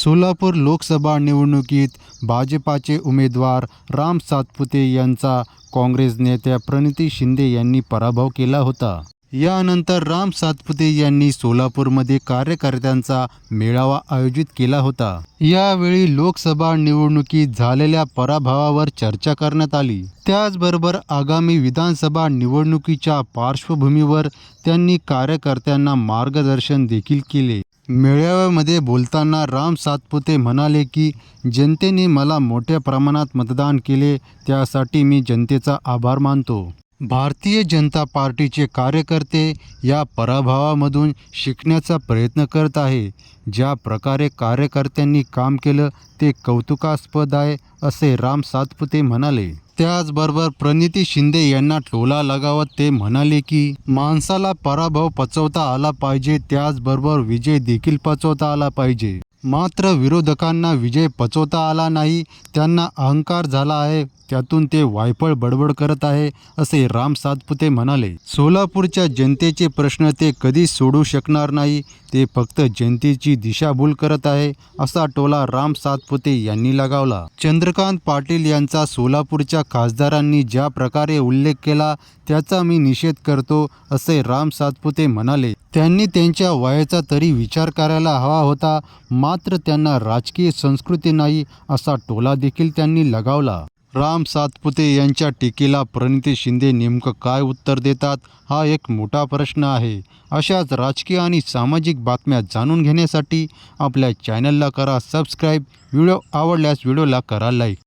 सोलापूर लोकसभा निवडणुकीत भाजपाचे उमेदवार राम सातपुते यांचा काँग्रेस नेत्या प्रणिती शिंदे यांनी पराभव केला होता. यानंतर राम सातपुते यांनी सोलापूरमध्ये कार्यकर्त्यांचा मेळावा आयोजित केला होता. यावेळी लोकसभा निवडणुकीत झालेल्या पराभवावर चर्चा करण्यात आली. त्याचबरोबर आगामी विधानसभा निवडणुकीच्या पार्श्वभूमीवर त्यांनी कार्यकर्त्यांना मार्गदर्शन देखील केले. मेळाव्यामध्ये बोलताना राम सातपुते म्हणाले की जनतेने मला मोठ्या प्रमाणात मतदान केले त्यासाठी मी जनतेचा आभार मानतो. भारतीय जनता पार्टीचे कार्यकर्ते या पराभवामधून शिकण्याचा प्रयत्न करत आहे. ज्या प्रकारे कार्यकर्त्यांनी काम केलं ते कौतुकास्पद आहे असे राम सातपुते म्हणाले. त्याचबरोबर प्रणिती शिंदे यांना टोला लगावत ते म्हणाले की माणसाला पराभव पचवता आला पाहिजे त्याचबरोबर विजय देखील पचवता आला पाहिजे. मात्र विरोधकांना विजय पचवता आला नाही त्यांना अहंकार झाला आहे. त्यातून ते वायफळ बडबड करत आहे असे राम सातपुते म्हणाले. सोलापूरच्या जनतेचे प्रश्न ते कधी सोडू शकणार नाही ते फक्त जनतेची दिशाभूल करत आहे असा टोला राम सातपुते यांनी लगावला. चंद्रकांत पाटील यांचा सोलापूरच्या खासदारांनी ज्या प्रकारे उल्लेख केला त्याचा मी निषेध करतो असे राम सातपुते म्हणाले. त्यांनी त्यांच्या वयाचा तरी विचार करायला हवा होता मात्र त्यांना राजकीय संस्कृती नाही असा टोला देखील त्यांनी लगावला. राम सातपुते यांच्या टीकेला प्रणिती शिंदे नेमकं काय उत्तर देतात हा एक मोठा प्रश्न आहे. अशाच राजकीय आणि सामाजिक बातम्या जाणून घेण्यासाठी आपल्या चॅनलला करा सबस्क्राईब. व्हिडिओ आवडल्यास व्हिडिओला करा लाईक.